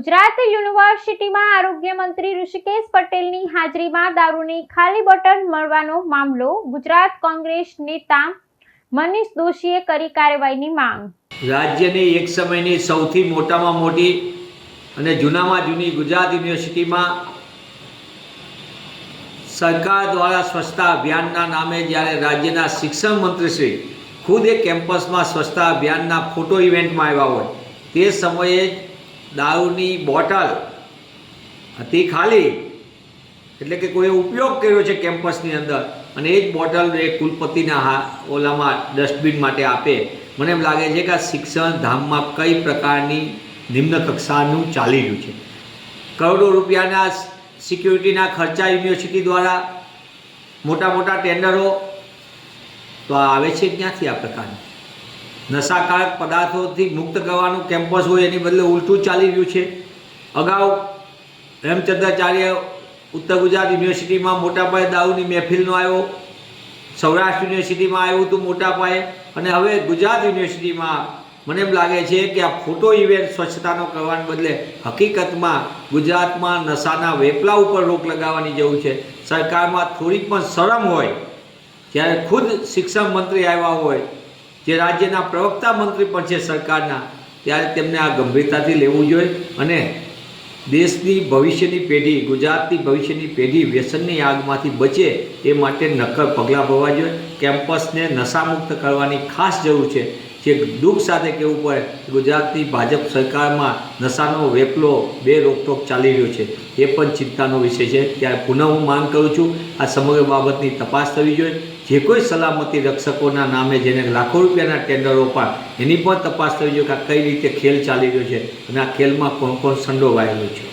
ગુજરાત યુનિવર્સિટીમાં આરોગ્ય મંત્રી ઋષિકેશ પટેલની હાજરીમાં દારૂની ખાલી બોટલ મળવાનો મામલો ગુજરાત કોંગ્રેસ નેતા મનીષ દોશીએ કરી કાર્યવાહીની માંગ. રાજ્યની એક સમયની સૌથી મોટામાં મોટી અને જૂનામાં જૂની ગુજરાત યુનિવર્સિટીમાં સરકાર દ્વારા સ્વચ્છતા અભિયાનના નામે જ્યારે રાજ્યના શિક્ષણ મંત્રીશ્રી ખુદ એ કેમ્પસમાં સ્વચ્છતા અભિયાનના ફોટો ઇવેન્ટમાં આવ્યા હોય તે સમયે દારૂની બોટલ હતી ખાલી. એટલે કે કોઈએ ઉપયોગ કર્યો છે કેમ્પસની અંદર. અને એ જ બોટલ એ કુલપતિના હા, ઓલામાં ડસ્ટબિન માટે આપે. મને એમ લાગે છે કે આ શિક્ષણ ધામમાં કઈ પ્રકારની નિમ્ન કક્ષાનું ચાલી રહ્યું છે. કરોડો રૂપિયાના સિક્યુરિટીના ખર્ચા યુનિવર્સિટી દ્વારા મોટા મોટા ટેન્ડરો તો આવે છે ક્યાંથી આ પ્રકારનું? નશાકારક પદાર્થોથી મુક્ત કરવાનું કેમ્પસ હોય એની બદલે ઉલટું ચાલી રહ્યું છે. અગાઉ હેમચંદ્રાચાર્ય ઉત્તર ગુજરાત યુનિવર્સિટીમાં મોટા પાયે દારૂની મહેફિલનો આવ્યો. સૌરાષ્ટ્ર યુનિવર્સિટીમાં આવ્યું હતું મોટા પાયે. અને હવે ગુજરાત યુનિવર્સિટીમાં મને એમ લાગે છે કે આ ફોટો ઇવેન્ટ સ્વચ્છતાનો કરવાને બદલે હકીકતમાં ગુજરાતમાં નશાના વેપલા ઉપર રોક લગાવવાની જરૂર છે. સરકારમાં થોડીક પણ શરમ હોય, જ્યારે ખુદ શિક્ષણ મંત્રી આવ્યા હોય જે રાજ્યના પ્રવક્તા મંત્રી પણ છે સરકારના, ત્યારે તેમને આ ગંભીરતાથી લેવું જોઈએ અને દેશની ભવિષ્યની પેઢી, ગુજરાતની ભવિષ્યની પેઢી વ્યસનની આગમાંથી બચે એ માટે નક્કર પગલાં ભરવા જોઈએ. કેમ્પસને નશામુક્ત કરવાની ખાસ જરૂર છે. જે દુઃખ સાથે કહેવું પડે, ગુજરાતની ભાજપ સરકારમાં નશાનો વેપલો બે રોકટોક ચાલી રહ્યો છે. એ પણ ચિંતાનો વિષય છે. ત્યારે પુનઃ હું માંગ કરું છું, આ સમગ્ર બાબતની તપાસ થવી જોઈએ. જે કોઈ સલામતી રક્ષકોના નામે જેને લાખો રૂપિયાના ટેન્ડરો પણ, એની પણ તપાસ થવી જોઈએ કે આ કઈ રીતે ખેલ ચાલી રહ્યો છે અને આ ખેલમાં કોણ કોણ સંડોવાયેલું છે.